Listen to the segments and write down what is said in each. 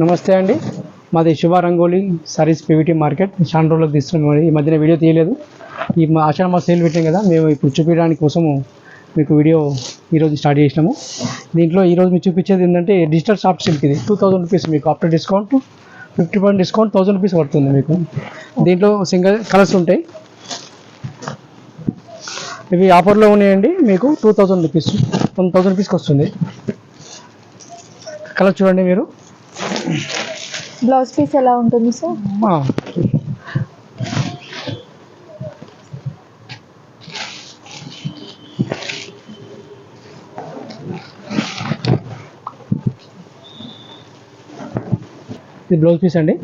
నమస్తే అండి. మాది శుభ రంగోలి సారీస్ పీవీటీ మార్కెట్. చాలా రోజులకు తీస్తున్నాం ఈ మధ్యన వీడియో తీయలేదు. ఈ మా ఆషాఢ మా సేల్ పెట్టాం కదా మేము ఇప్పుడు చూపించడానికి కోసము మీకు వీడియో ఈరోజు స్టార్ట్ చేసినాము. దీంట్లో ఈరోజు మీకు చూపించేది ఏంటంటే డిజిటల్ షాప్ సిల్క్ ఇది. టూ థౌజండ్ రూపీస్ మీకు after discount fifty percent discount thousand rupees పడుతుంది మీకు. దీంట్లో సింగిల్ కలర్స్ ఉంటాయి. ఇవి ఆఫర్లో ఉన్నాయండి మీకు two thousand rupees one thousand రూపీస్కి వస్తుంది. కలర్ చూడండి మీరు. బ్లౌజ్ పీస్ ఎలా ఉంటుంది సార్ ఇది బ్లౌజ్ పీస్ అండి.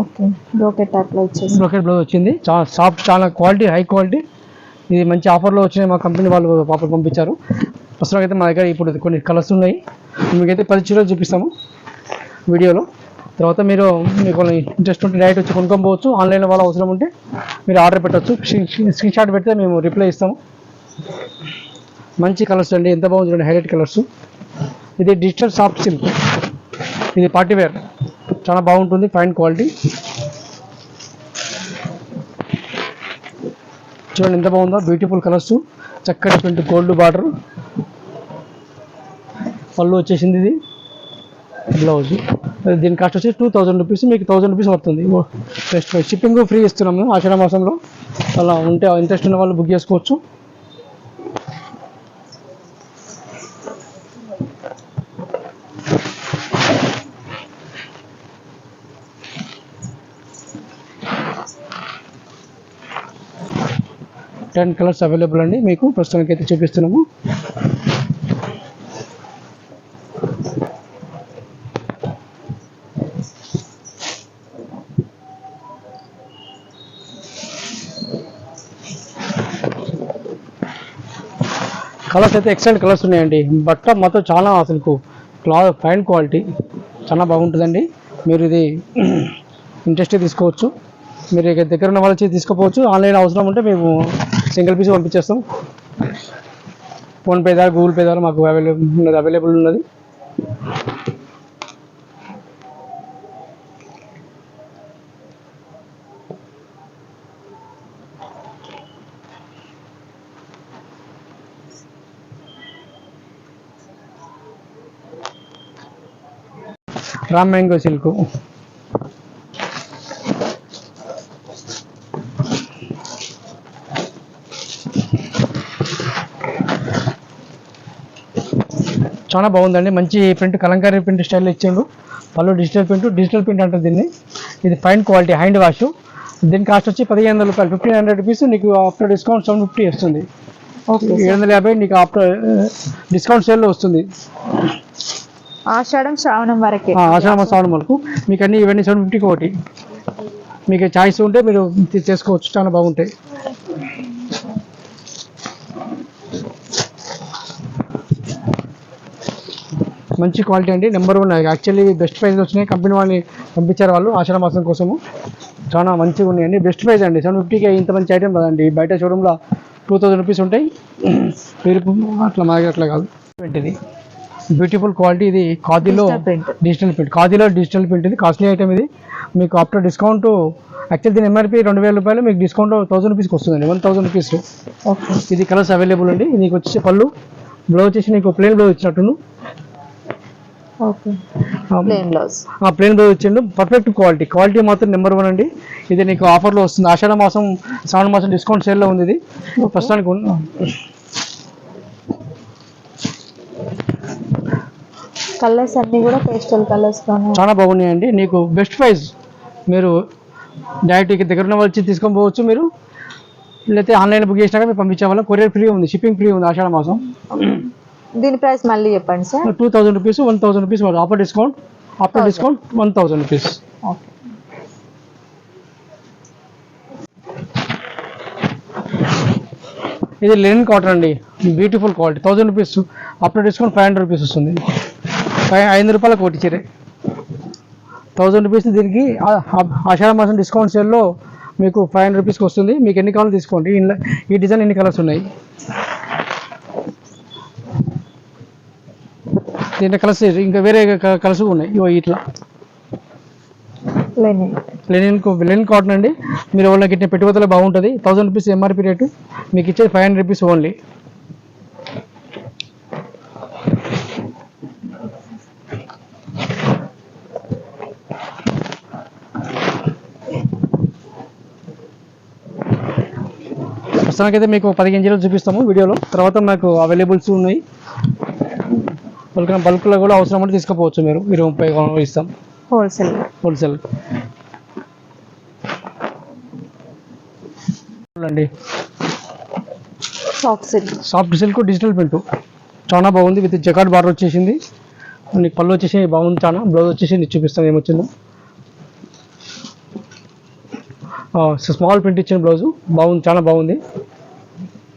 ఓకే బ్రోకెట్ వచ్చేసి బ్రోకెట్ బ్లౌజ్ వచ్చింది. చాలా సాఫ్ట్ చాలా క్వాలిటీ హై క్వాలిటీ. ఇది మంచి ఆఫర్లో వచ్చినాయి మా కంపెనీ వాళ్ళు పాపర్ పంపించారు. ప్రస్తుతం అయితే మా దగ్గర ఇప్పుడు కొన్ని కలర్స్ ఉన్నాయి. మీకైతే పది చీరలు చూపిస్తాము. వీడియోలో. తర్వాత మీరు మీకు ఇంట్రెస్ట్ ఉంటే డైరెక్ట్ వచ్చి కొనుక్కొని పోవచ్చు. ఆన్లైన్లో వాళ్ళ అవసరం ఉంటే మీరు ఆర్డర్ పెట్టవచ్చు స్క్రీన్ షాట్ పెడితే మేము రిప్లై ఇస్తాము. మంచి కలర్స్ అండి. ఎంత బాగుంది చూడండి హైలైట్ కలర్స్. ఇది డిజిటల్ సాఫ్ట్ సిల్క్. ఇది పార్టీ వేర్. చాలా బాగుంటుంది ఫైన్ క్వాలిటీ. చూడండి ఎంత బాగుందో. Beautiful colours. చక్కటి ప్రింట్ గోల్డ్ బార్డర్. పళ్ళు వచ్చేసింది ఇది. బ్లౌజ్. దీని కాస్ట్ వచ్చి టూ థౌజండ్ రూపీస్ మీకు థౌజండ్ రూపీస్ పడుతుంది. బెస్ట్ షిప్పింగ్ ఫ్రీ ఇస్తున్నాము ఆషాఢ మాసంలో. అలా ఉంటే ఇంట్రెస్ట్ ఉన్న వాళ్ళు బుక్ చేసుకోవచ్చు. టెన్ కలర్స్ అవైలబుల్ అండి. మీకు ప్రస్తుతానికి అయితే చూపిస్తున్నాము. కలర్స్ అయితే ఎక్సలెంట్ కలర్స్ ఉన్నాయండి. బట్ట మొత్తం చాలా అసలు క్లాత్ ఫైన్ క్వాలిటీ. చాలా బాగుంటుందండి. మీరు ఇది ఇంట్రెస్ట్ తీసుకోవచ్చు. మీరు ఇక దగ్గర ఉన్న వాళ్ళు తీసుకోపోవచ్చు. ఆన్లైన్ అవసరం ఉంటే మేము సింగిల్ పీస్ పంపించేస్తాం. ఫోన్పే ద్వారా గూగుల్ పే ద్వారా మాకు అవైలబుల్ ఉన్నది అవైలబుల్ ఉన్నది. Raw mango silk. చాలా బాగుందండి. మంచి ప్రింట్ కలంకారీ ప్రింట్ స్టైల్ ఇచ్చిండు. పళ్ళు డిజిటల్ ప్రింట్ డిజిటల్ ప్రింట్ అంటారు దీన్ని. ఇది ఫైన్ క్వాలిటీ హ్యాండ్ వాష్. దీని కాస్ట్ వచ్చి పదిహేను వందల రూపాయలు. Fifteen hundred rupees. నీకు ఆఫ్టర్ డిస్కౌంట్ సెవెన్ ఫిఫ్టీ వస్తుంది. ఓకే ఏడు వందల యాభై నీకు ఆఫ్టర్ డిస్కౌంట్ సేల్లో వస్తుంది. ఆషాఢం శ్రావణం వరకే. ఆషాఢం శ్రావణం వరకు. మీకు అన్ని ఇవన్నీ సెవెన్ ఫిఫ్టీకి ఒకటి. మీకు చాయిస్ ఉంటే మీరు చేసుకోవచ్చు చాలా బాగుంటాయి. మంచి క్వాలిటీ అండి number one. Actually best price వచ్చినాయి. కంపెనీ వాళ్ళని పంపించారు వాళ్ళు ఆషాఢ మాసం కోసము. చాలా మంచిగా ఉన్నాయండి. బెస్ట్ ప్రైజ్ అండి. సెవెన్ ఫిఫ్టీకి ఇంత మంచి ఐటమ్ కదండి. బయట షోరూంలో టూ థౌజండ్ రూపీస్ ఉంటాయి. మీరు అట్లా మా దగ్గర అట్లా కాదు. ఇది బ్యూటిఫుల్ క్వాలిటీ ఇది. ఖాదీలో. డిజిటల్ ప్రింట్ ఖాదీలో డిజిటల్ ప్రింట్ ఇది. కాస్ట్లీ ఐటమ్ ఇది. మీకు ఆఫ్టర్ డిస్కౌంట్ యాక్చువల్ దీని ఎంఆర్పి రెండు వేల రూపాయలు మీకు డిస్కౌంట్ థౌసండ్ రూపీస్కి వస్తుందండి. వన్ థౌసండ్ రూపీస్ ఇది కలర్స్ అవైలబుల్ అండి. నీకు వచ్చేసి పళ్ళు. బ్లౌజ్ వచ్చేసి నీకు ప్లెయిన్ బ్లౌజ్ ఇచ్చినట్టును. ఓకే ప్లేన్ బ్లౌజ్ ఆ ప్లెయిన్ బ్లౌజ్ ఇచ్చిండు. పర్ఫెక్ట్ క్వాలిటీ క్వాలిటీ మాత్రం నెంబర్ వన్ అండి. ఇది నీకు ఆఫర్లో వస్తుంది. ఆషాఢ మాసం శ్రావణ మాసం డిస్కౌంట్ సేల్లో ఉంది ఇది. ప్రస్తుతానికి కలర్స్ అన్ని కూడా పేస్టల్ కలర్స్ చాలా బాగున్నాయండి. నీకు బెస్ట్ ప్రైస్ మీరు డైరెక్ట్ ఇక్కడ దగ్గర ఉన్న వాళ్ళు వచ్చి తీసుకొని పోవచ్చు మీరు. లేకపోతే ఆన్లైన్ బుక్ చేసినాక మీరు పంపించే వాళ్ళం కొరియర్ ఫ్రీ ఉంది షిప్పింగ్ ఫ్రీ ఉంది ఆషాఢ మాసం. దీని ప్రైస్ మళ్ళీ చెప్పండి sir. Two thousand rupees one thousand rupees offer discount after discount one thousand rupees okay ఇది లెనిన్ కాటన్ అండి. Beautiful quality thousand rupees after discount five hundred rupees వస్తుంది. ఐదు రూపాయలకు ఒకటి చీరే థౌసండ్ రూపీస్ దీనికి ఆషాఢ మాసం డిస్కౌంట్ సేల్లో మీకు ఫైవ్ హండ్రెడ్ రూపీస్కి వస్తుంది. మీకు ఎన్ని కావాలో తీసుకోండి. ఈ డిజైన్ ఎన్ని కలర్స్ ఉన్నాయి? దీంట్లో కలర్స్ ఇంకా వేరే కలర్స్ ఉన్నాయి. ఇగో ఇట్లా. లెనిన్ లెనిన్ లెనిన్ కాటన్ అండి. మీరు వాళ్ళకి ఇట్లా పెట్టుబడులు బాగుంటుంది. Thousand rupees MRP rate. మీకు ఇచ్చేది ఫైవ్ హండ్రెడ్ రూపీస్ ఓన్లీ. ప్రస్తుతానికైతే మీకు పదిహేను జీరోలు చూపిస్తాము వీడియోలో. తర్వాత మాకు అవైలబుల్స్ ఉన్నాయి. బల్క్ బల్క్లో కూడా అవసరం అంటే తీసుకుపోవచ్చు మీరు. ఇరవై ముప్పై ఇస్తాం హోల్సేల్. హోల్సేల్. చూడండి. Soft silk. Soft silk digital print. చాలా బాగుంది. విత్ జకాట్ బార్డర్ వచ్చేసింది. నీకు పళ్ళు వచ్చేసి బాగుంది చాలా బ్లౌజ్ వచ్చేసి నీకు చూపిస్తాను ఏమొచ్చిందో. స్మాల్ ప్రింట్ ఇచ్చిన బ్లౌజ్. బాగుంది చాలా బాగుంది.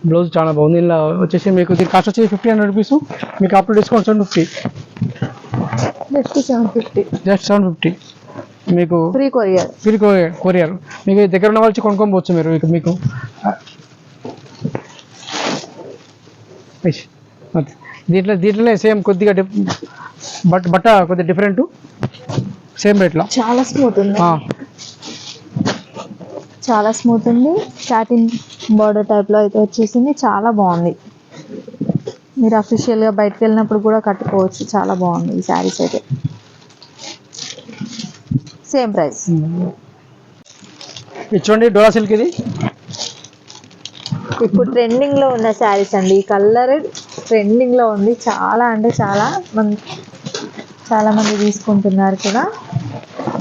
బ్లౌజ్ చాలా బాగుంది. ఇలా వచ్చేసి మీకు దీని కాస్ట్ వచ్చేసి ఫిఫ్టీ హండ్రెడ్ రూపీస్ మీకు అప్పుడు discount seven fifty just seven fifty just seven fifty మీకు ఫ్రీ కొరియర్ ఫ్రీ కొరియర్ మీకు దగ్గర ఉన్న వాళ్ళు వచ్చి కొనుక్కోవచ్చు మీరు మీకు. అది. దీంట్లో దీంట్లోనే సేమ్ కొద్దిగా బట్ బట్ట కొద్దిగా డిఫరెంట్ సేమ్ రేట్లో చాలా స్మూత్ ఉంది. చాలా స్మూత్ ఉంది. సాటిన్ బార్డర్ టైప్లో అయితే వచ్చేసింది. చాలా బాగుంది. మీరు అఫీషియల్గా బయటకు వెళ్ళినప్పుడు కూడా కట్టుకోవచ్చు. చాలా బాగుంది ఈ శారీస్ అయితే. సేమ్ ప్రైస్ చూడండి డోలా సిల్క్ ఇది. ఇప్పుడు ట్రెండింగ్లో ఉన్న శారీస్ అండి. ఈ కలర్ ట్రెండింగ్లో ఉంది. చాలా అంటే చాలా మంది చాలా మంది తీసుకుంటున్నారు కూడా.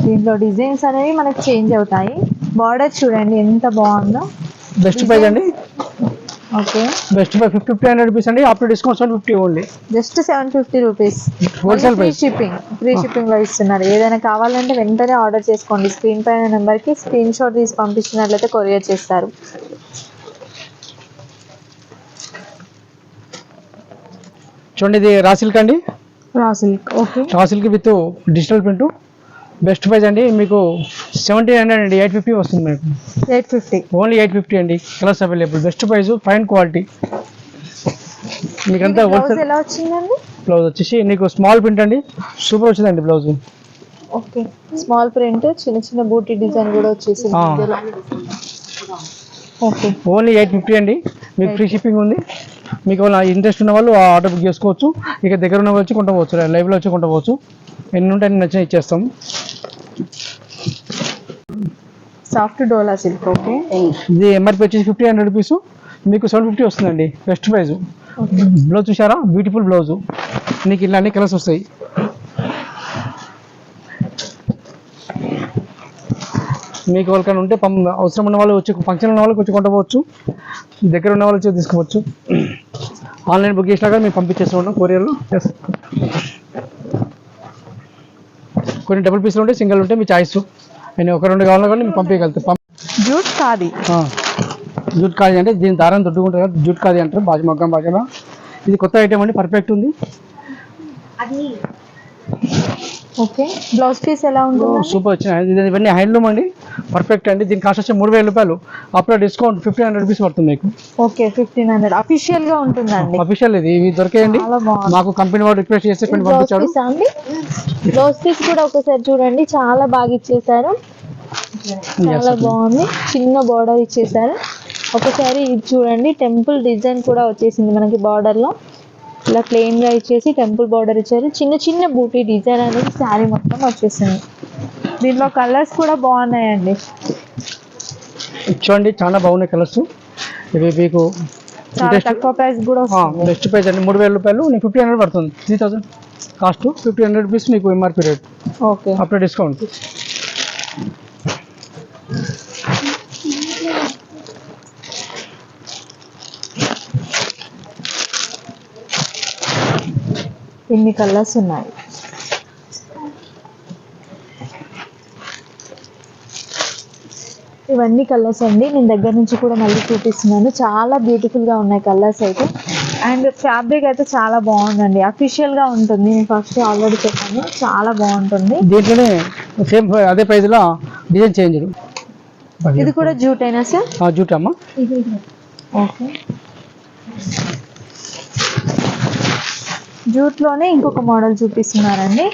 దీంట్లో డిజైన్స్ అనేవి మనకి చేంజ్ అవుతాయి. బార్డర్ చూడండి ఎంత బాగుందో. బెస్ట్ ప్రైస్ అండి? Okay. Best price fifty fifty hundred rupees అండి. After discount fifty only just seven fifty rupees wholesale free price shipping free షిప్పింగ్లో ఇస్తున్నారు. ఏదైనా కావాలంటే వెంటనే ఆర్డర్ చేసుకోండి. స్క్రీన్ పైన నెంబర్కి స్క్రీన్ షాట్ తీసి పంపించినట్లయితే కొరియర్ చేస్తారు. చూడండి ఇది రా సిల్క్ అండి. Raw silk okay. Raw silk with digital print best price అండి మీకు సెవెంటీన్ హండ్రెడ్ అండి ఎయిట్ ఫిఫ్టీ వస్తుంది మీకు eight fifty only eight fifty అండి colours available best price fine quality మీకంతా హోల్సేల్ ఎలా వచ్చిందండి? బ్లౌజ్ వచ్చేసి నీకు స్మాల్ ప్రింట్ అండి సూపర్ వచ్చిందండి బ్లౌజ్ ఓకే స్మాల్ ప్రింట్ చిన్న చిన్న బూటీ డిజైన్ కూడా వచ్చేసింది. మధ్యలో. ఓకే ఓన్లీ ఎయిట్ ఫిఫ్టీ అండి మీకు ఫ్రీ షిప్పింగ్ ఉంది. మీకు ఇంట్రెస్ట్ ఉన్న వాళ్ళు ఆర్డర్ బుక్ చేసుకోవచ్చు. ఇక దగ్గర ఉన్న వాళ్ళు వచ్చి కొంటపోవచ్చు లైవ్లో వచ్చి కొంటపోవచ్చు ఎన్ని ఉంటే అన్ని నచ్చిన ఇచ్చేస్తాం. సాఫ్ట్ డోలా సిల్క్ ఓకే ఇది ఎంఆర్పి వచ్చేసి ఫిఫ్టీ హండ్రెడ్ రూపీస్ మీకు సెవెన్ ఫిఫ్టీ వస్తుందండి బెస్ట్ ప్రైస్ బ్లౌజ్ చూసారా బ్యూటిఫుల్ బ్లౌజ్ నీకు ఇలా అన్ని కలర్స్ వస్తాయి. మీకు వాళ్ళకైనా ఉంటే అవసరం ఉన్న వాళ్ళు వచ్చి ఫంక్షన్ ఉన్న వాళ్ళకి వచ్చి కొంటపోవచ్చు దగ్గర ఉన్న వాళ్ళు వచ్చి తీసుకోవచ్చు ఆన్లైన్ బుక్ చేసినా కానీ మేము పంపించేస్తున్నాం కొరియర్లో ఎస్ కొన్ని డబుల్ పీసులు ఉంటే సింగిల్ ఉంటే మీ చాయిస్ నేను ఒక రెండు కావాలన్నా కానీ మేము పంపించగలుగుతాం పంప జూట్ కాది జూట్ కాది అంటే దీని దారం దొడ్డుకుంటారు కదా జూట్ కాది అంటారు భాష మగ్గం భాషలో ఇది కొత్త ఐటమ్ అండి పర్ఫెక్ట్ ఉంది. ఓకే. బ్లౌజ్ పీస్ ఎలా ఉంటుంది సూపర్ వచ్చినాయి. ఇవన్నీ హ్యాండ్లూమ్ అండి. పర్ఫెక్ట్ అండి. దీని కాస్ట్ వచ్చి మూడు వేల రూపాయలు. అప్పుడు డిస్కౌంట్ ఫిఫ్టీన్ హండ్రెడ్ రూపీస్ పడుతుంది మీకు. ఓకే ఫిఫ్టీన్ హండ్రెడ్ అఫీషియల్గా ఉంటుందండి. అఫీషియల్ ఇది. ఇవి దొరికేయండి. మాకు కంపెనీ వాడు రిక్వెస్ట్ చేస్తే కొన్ని బ్లౌజ్ పంపించాడు. అండి? బ్లౌజ్ పీస్ కూడా ఒకసారి చూడండి. చాలా బాగా ఇచ్చేసారు. చాలా బాగుంది. చిన్న బార్డర్ ఇచ్చేసారు. ఒకసారి ఇది చూడండి. టెంపుల్ డిజైన్ కూడా వచ్చేసింది మనకి border లో. ఇలా ప్లెయిన్గా ఇచ్చేసి టెంపుల్ బార్డర్ ఇచ్చారు. చిన్న చిన్న బూటీ డిజైన్ అనేది శారీ మొత్తం వచ్చేసింది. దీంట్లో కలర్స్ కూడా బాగున్నాయండి. చూడండి చాలా బాగున్నాయి కలర్స్ ఇవి మీకు చాలా తక్కువ ప్రైస్ కూడా బెస్ట్ ప్రైస్ అండి. మూడు వేల రూపాయలు నీకు ఫిఫ్టీ హండ్రెడ్ పడుతుంది. Three thousand cost fifty hundred rupees మీకు ఎంఆర్పీ రేట్ ఓకే అప్పుడు డిస్కౌంట్ ఇన్ని కలర్స్ ఉన్నాయి? ఇవన్నీ కలర్స్ అండి. నేను దగ్గర నుంచి కూడా మళ్ళీ చూపిస్తున్నాను. చాలా beautiful గా ఉన్నాయి కలర్స్ అయితే. అండ్ ఫ్యాబ్రిక్ అయితే చాలా బాగుందండి. అఫీషియల్గా ఉంటుంది. నేను ఫస్ట్ ఆల్రెడీ చెప్పాను. చాలా బాగుంటుంది. దీంట్లోనే సేమ్ అదే ప్రైస్లో డిజైన్ చేంజ్ ఇది కూడా జూట్ అయినా సార్ జూట్ అమ్మ. ఓకే. జూట్లోనే ఇంకొక మోడల్ చూపిస్తున్నారండి.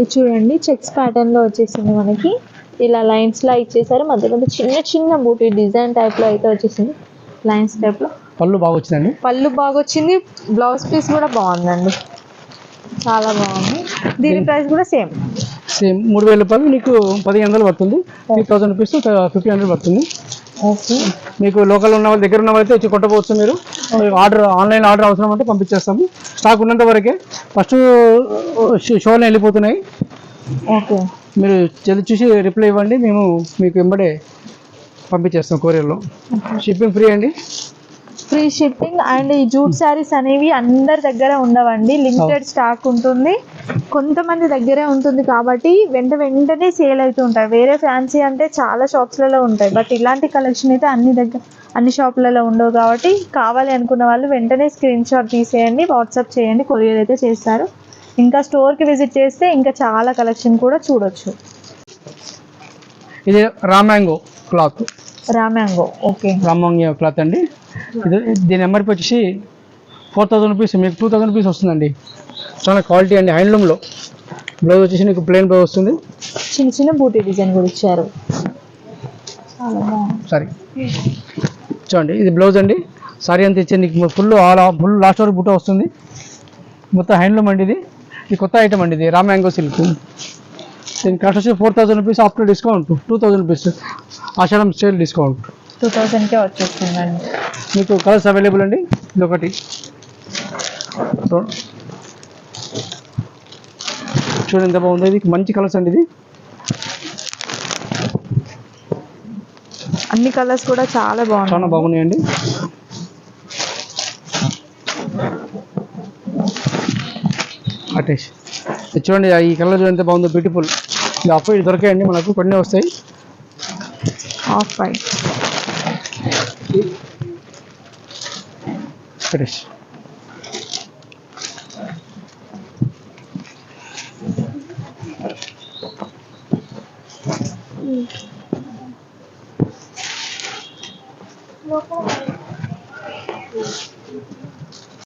ఇది చూడండి చెక్స్ ప్యాటర్న్లో వచ్చేసింది మనకి. ఇలా లైన్స్లా ఇచ్చేసారు. మధ్య మధ్య చిన్న చిన్న బూటీ డిజైన్ టైప్లో అయితే వచ్చేసింది. లైన్స్ టైప్లో పళ్ళు బాగా వచ్చిందండి? పళ్ళు బాగా వచ్చింది. బ్లౌజ్ పీస్ కూడా బాగుందండి. చాలా బాగుంది. దీని ప్రైస్ కూడా సేమ్ సేమ్ మూడు వేల రూపాయలు నీకు పదిహేను వందలు పడుతుంది. Three thousand rupees fifteen hundred పడుతుంది. మీకు లోకల్ ఉన్న వాళ్ళ దగ్గర ఉన్న వాళ్ళైతే వచ్చి కొట్టవచ్చు మీరు. ఆర్డర్ ఆన్లైన్ ఆర్డర్ అవసరం అంటే పంపించేస్తాము. స్టాక్ ఉన్నంత వరకే ఫస్ట్ షోలో వెళ్ళిపోతున్నాయి. ఓకే. మీరు జల్ది చూసి రిప్లై ఇవ్వండి. మేము మీకు వెంబడే పంపించేస్తాం కొరియర్లో. షిప్పింగ్ ఫ్రీ అండి. ఫ్రీ షిప్పింగ్ అండ్ ఈ జూట్ శారీస్ అనేవి అందరి దగ్గర ఉండవండి. లిమిటెడ్ స్టాక్ ఉంటుంది. కొంతమంది దగ్గరే ఉంటుంది కాబట్టి వెంట వెంటనే సేల్ అవుతూ ఉంటాయి. వేరే ఫ్యాన్సీ అంటే చాలా షాప్స్లలో ఉంటాయి. బట్ ఇలాంటి కలెక్షన్ అయితే అన్ని దగ్గర అన్ని షాపులలో ఉండవు కాబట్టి కావాలి అనుకున్న వాళ్ళు వెంటనే స్క్రీన్ షాట్ తీసేయండి వాట్సాప్ చేయండి కొరియర్ అయితే చేస్తారు. ఇంకా స్టోర్కి విజిట్ చేస్తే ఇంకా చాలా కలెక్షన్ కూడా చూడొచ్చు. ఇది raw mango cloth. Raw mango okay. Raw mango cloth అండి. ఇది దీని ఎంఆర్పి వచ్చేసి ఫోర్ థౌసండ్ రూపీస్ మీకు టూ థౌసండ్ రూపీస్ వస్తుందండి. చాలా క్వాలిటీ అండి హ్యాండ్లూమ్లో బ్లౌజ్ వచ్చేసి నీకు ప్లెయిన్ బ్లౌజ్ వస్తుంది. చిన్న చిన్న బూటీ డిజైన్ కూడా ఇచ్చారు. సారీ చూడండి ఇది బ్లౌజ్ అండి. సారీ అంత ఇచ్చింది నీకు ఫుల్ ఆల్ ఫుల్ లాస్ట్ వరకు బుట్ట వస్తుంది. మొత్తం హ్యాండ్లూమ్ అండి ఇది. ఇది కొత్త ఐటమ్ అండి ఇది రా మ్యాంగో సిల్క్ దీని కాస్ట్ వచ్చి four thousand rupees after discount two thousand rupees ఆషాఢం సేల్ డిస్కౌంట్ టూ థౌజండ్కే వచ్చేస్తుందండి మీకు కలర్స్ అవైలబుల్ అండి? ఇది ఒకటి. చూడండి ఎంత బాగుంది. ఇది మంచి కలర్స్ అండి ఇది. అన్ని కలర్స్ కూడా చాలా బాగున్నాయి. చాలా బాగున్నాయండి. అటేష్. చూడండి ఈ కలర్ ఎంత బాగుందో. బ్యూటిఫుల్ ఇది అప్పుడు ఇది దొరికాయండి మనకు కొన్ని వస్తాయి. Off white